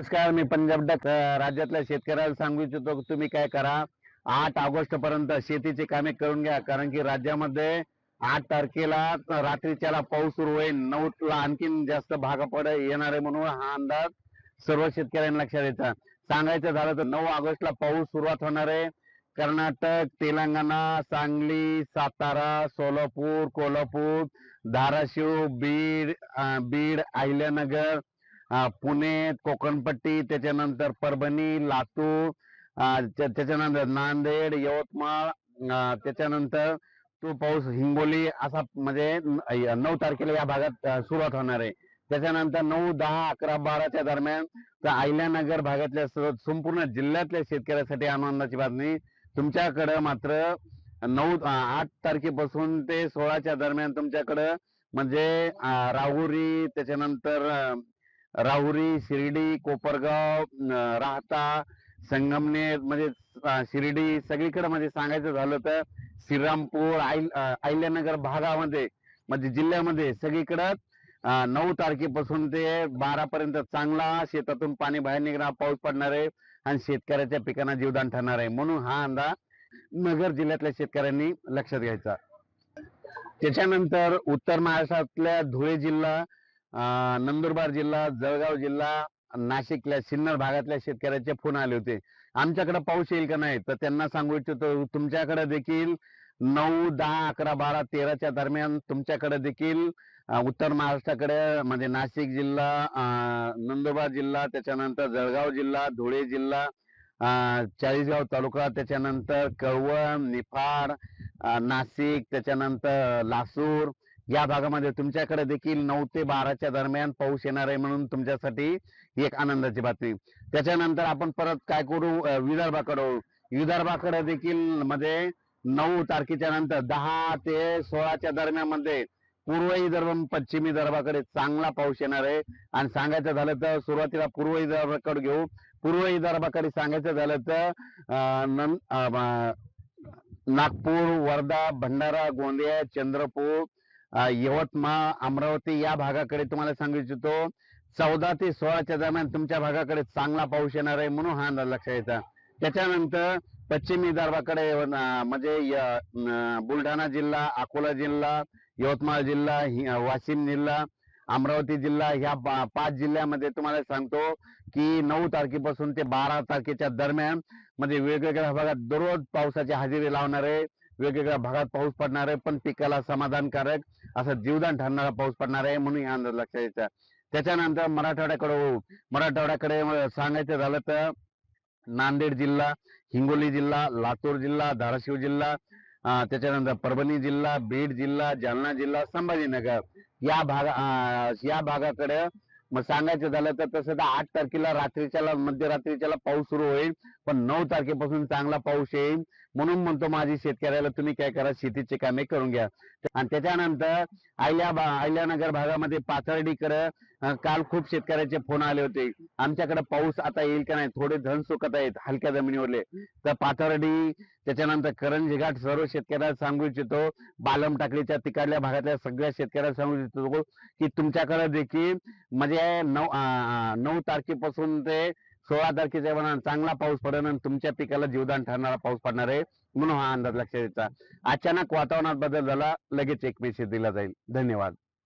नमस्कार मी पंजाब डक राज्यातल्या शेतकऱ्याला सांगू इच्छितो की तुम्ही काय करा. आठ ऑगस्ट पर्यंत शेतीची कामे करून घ्या. कारण की राज्यामध्ये आठ तारखेला रात्रीच्याला पाऊस सुरू होईल. नऊ ला आणखीन जास्त भाग पड येणार आहे म्हणून हा अंदाज सर्व शेतकऱ्यांना लक्षात यायचा सांगायचं झालं तर नऊ ऑगस्टला पाऊस सुरुवात होणार आहे. कर्नाटक तेलंगणा सांगली सातारा सोलापूर कोल्हापूर धाराशिव बीड बीड अहिल्यानगर पुणे कोकणपट्टी त्याच्यानंतर परभणी लातूर त्याच्यानंतर नांदेड यवतमाळ त्याच्यानंतर तो पाऊस हिंगोली असा म्हणजे नऊ तारखेला या भागात सुरुवात होणार आहे. त्याच्यानंतर नऊ दहा अकरा बाराच्या दरम्यान त्या अहिल्यानगर भागातल्या संपूर्ण जिल्ह्यातल्या शेतकऱ्यासाठी आनंदाची बातमी. तुमच्याकडं मात्र नऊ आठ तारखेपासून ते सोळाच्या दरम्यान तुमच्याकडं म्हणजे राहुरी त्याच्यानंतर राहुरी शिर्डी कोपरगाव राहता संगमनेर म्हणजे शिर्डी सगळीकडे म्हणजे सांगायचं झालं तर श्रीरामपूर आईल अहिल्यानगर भागामध्ये म्हणजे जिल्ह्यामध्ये सगळीकडं नऊ तारखेपासून ते बारा पर्यंत चांगला शेतातून पाणी बाहेर निघणार पाऊस पडणार आहे आणि शेतकऱ्याच्या पिकांना जीवदान ठरणार आहे. म्हणून हा अंदाज नगर जिल्ह्यातल्या शेतकऱ्यांनी लक्षात घ्यायचा. त्याच्यानंतर उत्तर महाराष्ट्रातल्या धुळे जिल्हा नंदुरबार जिल्हा जळगाव जिल्हा नाशिकल्या सिन्नर भागातल्या शेतकऱ्याचे फोन आले होते. आमच्याकडे पाऊस येईल का नाही? तर त्यांना सांगू इच्छितो तुमच्याकडे देखील नऊ दहा अकरा बारा तेराच्या दरम्यान तुमच्याकडे देखील उत्तर महाराष्ट्राकडे म्हणजे नाशिक जिल्हा नंदुरबार जिल्हा त्याच्यानंतर जळगाव जिल्हा धुळे जिल्हा चाळीसगाव तालुका त्याच्यानंतर कळवण निफाड नाशिक त्याच्यानंतर लासूर या भागामध्ये तुमच्याकडे देखील नऊ ते बाराच्या दरम्यान पाऊस येणार आहे म्हणून तुमच्यासाठी ही एक आनंदाची बातमी. त्याच्यानंतर आपण परत काय करू? विदर्भाकडे विदर्भाकडे देखील मध्ये नऊ तारखेच्या नंतर दहा ते सोळाच्या दरम्यानमध्ये पूर्व विदर्भ पश्चिम विदर्भाकडे चांगला पाऊस येणार आहे. आणि सांगायचं झालं तर सुरुवातीला पूर्व विदर्भाकडे घेऊ. पूर्व विदर्भाकडे सांगायचं झालं तर नागपूर वर्धा भंडारा गोंदिया चंद्रपूर यवतमाळ अमरावती या भागाकडे तुम्हाला सांगू इच्छितो. चौदा ते सोळाच्या दरम्यान तुमच्या भागाकडे चांगला पाऊस येणार आहे म्हणून हा अंदाज लक्षात घ्यायचा त्याच्यानंतर पश्चिम विदर्भाकडे म्हणजे बुलढाणा जिल्हा अकोला जिल्हा यवतमाळ जिल्हा वाशिम जिल्हा अमरावती जिल्हा ह्या पाच जिल्ह्यामध्ये तुम्हाला सांगतो की नऊ तारखेपासून ते बारा तारखेच्या दरम्यान म्हणजे वेगवेगळ्या भागात दररोज पावसाची हजेरी लावणार आहे वेगवेगळ्या भागात पाऊस पडणार आहे पण पिकाला समाधानकारक असं जीवदान ठरणारा पाऊस पडणार आहे म्हणून या अंदाज लक्षात यायचा त्याच्यानंतर मराठवाड्याकडे मराठवाड्याकडे सांगायचं झालं तर नांदेड जिल्हा हिंगोली जिल्हा लातूर जिल्हा धाराशिव जिल्हा त्याच्यानंतर परभणी जिल्हा बीड जिल्हा जालना जिल्हा संभाजीनगर. या भागा अं, या भागाकडे मग सांगायचं झालं तर तसं तर आठ तारखेला रात्रीच्याला मध्यरात्रीच्याला पाऊस सुरू होईल पण नऊ तारखेपासून चांगला पाऊस येईल. म्हणून म्हणतो माझी शेतकऱ्याला तुम्ही काय करा शेतीचे कामे करून घ्या. आणि त्याच्यानंतर आयल्या भा- अहिल्यानगर भागामध्ये पाथर्डीकडं काल खूप शेतकऱ्याचे फोन आले होते. आमच्याकडे पाऊस आता येईल का नाही? थोडे धन सुकत आहेत हलक्या जमिनीवरले. तर पाथर्डी त्याच्यानंतर करंजी घाट सर्व शेतकऱ्याला सांगू इच्छितो. बालम टाकळीच्या तिकडल्या भागातल्या सगळ्या शेतकऱ्याला सांगू इच्छितो की तुमच्याकडे देखील म्हणजे नऊ नऊ तारखेपासून ते सोळा तारखेच्या दरम्यान चांगला पाऊस पडेल आणि तुमच्या पिकाला जीवदान ठरणारा पाऊस पडणार आहे. म्हणून हा अंदाज लक्षात घ्यायचा अचानक वातावरणात बदल झाला लगेच एक मेसेज दिला जाईल. धन्यवाद.